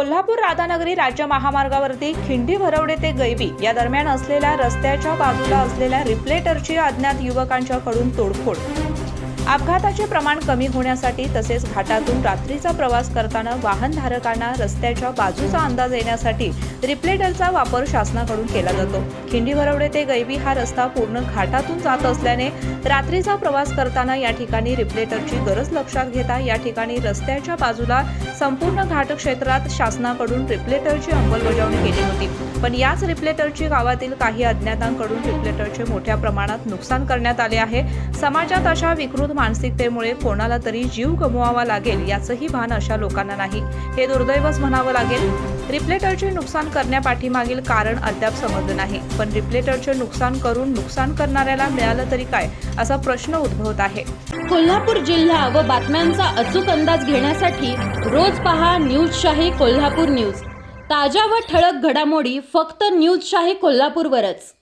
कोल्हापूर राधानगरी राज्य महामार्गावरती खिंडी भरवडे ते गैबी या दरम्यान असलेल्या रस्त्याच्या बाजूला असलेल्या रिप्लेटरची अज्ञात युवकांच्याकडून तोडफोड अपघाताचे प्रमाण कमी होण्यासाठी तसेच घाटातून रात्रीचा प्रवास करताना वाहनधारकांना रस्त्याच्या बाजूचा अंदाज येण्यासाठी रिप्लेटरचा वापर शासनाकडून केला जातो. खिंडी भरवडे ते गैबी हा रस्ता पूर्ण घाटातून जात असल्याने रात्रीचा प्रवास करताना या ठिकाणी रिप्लेटरची गरज लक्षात घेता या ठिकाणी रस्त्याच्या बाजूला संपूर्ण घाट क्षेत्रात शासनाकडून रिप्लेटरची अंमलबजावणी केली पण याच रिप्लेटरची गावातील काही अज्ञातांकडून रिप्लेटरचे मोठ्या प्रमाणात नुकसान करण्यात आले आहे. समाजात अशा विकृत मानसिकतेमुळे कोणाला तरी जीव गमवावा लागेल याचंही भान अशा लोकांना नाही. हे दुर्दैवच म्हणावं लागेल. रिप्लेटरचे नुकसान करण्यापाठीमागील कारण अद्याप समजलं नाही. पण रिप्लेटरचे नुकसान करून नुकसान करणाऱ्याला मिळालं तरी काय असा प्रश्न उद्भवत आहे. कोल्हापूर जिल्हा व बातम्यांचा अचूक अंदाज घेण्यासाठी रोज पहा न्यूज शाही कोल्हापूर न्यूज. ताज्या व ठळक घडामोडी फक्त न्यूजशाही कोल्हापूरवरच.